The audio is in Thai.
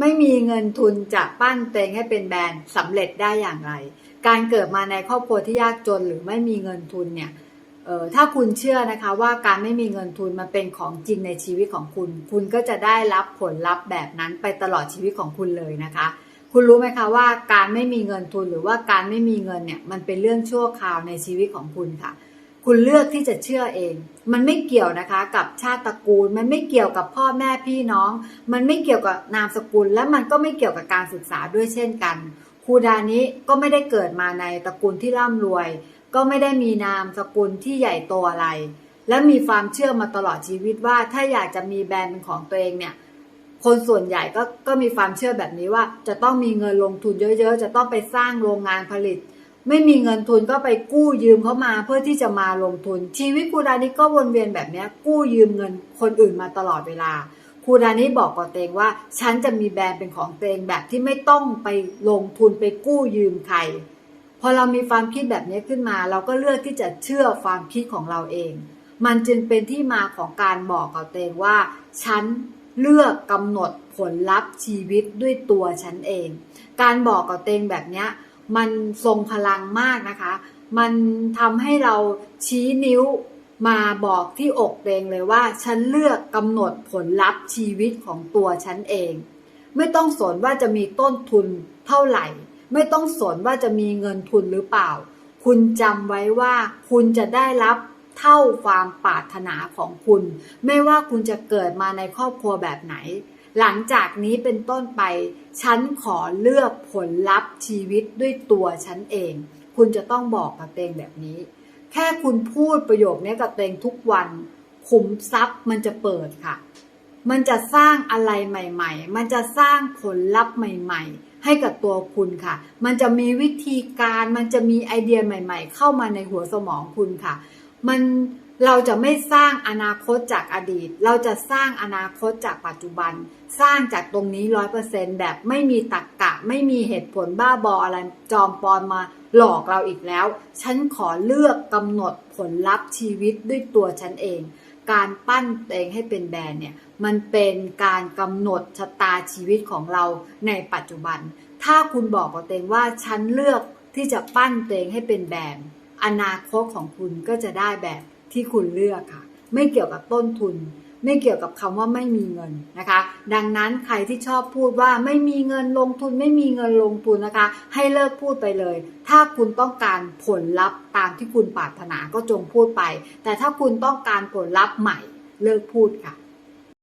ไม่มีเงินทุนจะปั้นตัวเองให้เป็นแบรนด์สำเร็จได้อย่างไร การเกิดมาในครอบครัวที่ยากจนหรือไม่มีเงินทุนเนี่ยเออถ้าคุณเชื่อนะคะว่าการไม่มีเงินทุนมันเป็นของจริงในชีวิตของคุณ คุณก็จะได้รับผลลัพธ์แบบนั้นไปตลอดชีวิตของคุณเลยนะคะ คุณรู้ไหมคะว่าการไม่มีเงินทุนหรือว่าการไม่มีเงินเนี่ยมันเป็นเรื่องชั่วคราวในชีวิตของคุณค่ะ คุณเลือกที่จะเชื่อเอง มันไม่เกี่ยวนะคะ กับชาติตระกูล มันไม่เกี่ยวกับพ่อแม่พี่น้อง มันไม่เกี่ยวกับนามสกุล และมันก็ไม่เกี่ยวกับการศึกษาด้วยเช่นกันครูดานี้ก็ไม่ได้เกิดมาในตระกูลที่ร่ำรวย ก็ไม่ได้มีนามสกุลที่ใหญ่โตอะไร และมีความเชื่อมาตลอดชีวิตว่าถ้าอยากจะมีแบรนด์เป็นของตัวเองเนี่ยคนส่วนใหญ่ก็ก็มีความเชื่อแบบนี้ว่าจะต้องมีเงินลงทุนเยอะ ๆ จะต้องไปสร้างโรงงานผลิต ไม่มีเงินทุนก็ไปกู้ยืมเขามาเพื่อที่จะมาลงทุน ชีวิตครูดานิก็วนเวียนแบบนี้กู้ยืมเงินคนอื่นมาตลอดเวลาครูดานิบอกกับเองว่า ฉันจะมีแบรนด์เป็นของตัวเองแบบที่ไม่ต้องไปลงทุนไปกู้ยืมใครพอเรามีความคิดแบบนี้ขึ้นมา เราก็เลือกที่จะเชื่อความคิดของเราเอง มันจึงเป็นที่มาของการบอกกับเองว่า ฉันเลือกกำหนดผลลัพธ์ชีวิตด้วยตัวฉันเอง การบอกกับเองแบบนี้ มันทรงพลังมากนะคะ มันทำให้เราชี้นิ้วมาบอกที่อกเองเลยว่า ฉันเลือกกำหนดผลลัพธ์ชีวิตของตัวฉันเอง ไม่ต้องสนว่าจะมีต้นทุนเท่าไหร่ ไม่ต้องสนว่าจะมีเงินทุนหรือเปล่า คุณจำไว้ว่าคุณจะได้รับเท่าความปรารถนาของคุณ ไม่ว่าคุณจะเกิดมาในครอบครัวแบบไหน หลังจากนี้เป็นต้นไป ฉันขอเลือกผลลัพธ์ชีวิตด้วยตัวฉันเอง คุณจะต้องบอกกับเองแบบนี้ แค่คุณพูดประโยคนี้กับเองทุกวัน ขุมทรัพย์มันจะเปิดค่ะ มันจะสร้างอะไรใหม่ ๆ มันจะสร้างผลลัพธ์ใหม่ ๆให้กับตัวคุณค่ะ มันจะมีวิธีการ มันจะมีไอเดียใหม่ ๆ เข้ามาในหัวสมองคุณค่ะ มัน เราจะไม่สร้างอนาคตจากอดีต เราจะสร้างอนาคตจากปัจจุบัน สร้างจากตรงนี้ร้อยเปอร์เซ็นแบบไม่มีตรกกะ ไม่มีเหตุผลบ้าบออะไรจอมปลอมมาหลอกเราอีกแล้ว ฉันขอเลือกกำหนดผลลัพธ์ชีวิตด้วยตัวฉันเอง การปั้นตัวเองให้เป็นแบรนด์เนี่ย มันเป็นการกำหนดชะตาชีวิตของเราในปัจจุบัน ถ้าคุณบอกกับตัวเองว่าฉันเลือกที่จะปั้นตัวเองให้เป็นแบรนด์ อนาคตของคุณก็จะได้แบบ ที่คุณเลือกค่ะ ไม่เกี่ยวกับต้นทุน ไม่เกี่ยวกับคำว่าไม่มีเงินนะคะ ดังนั้นใครที่ชอบพูดว่าไม่มีเงินลงทุน ไม่มีเงินลงทุนนะคะ ให้เลิกพูดไปเลย ถ้าคุณต้องการผลลัพธ์ตามที่คุณปรารถนาก็จงพูดไป แต่ถ้าคุณต้องการผลลัพธ์ใหม่เลิกพูดค่ะ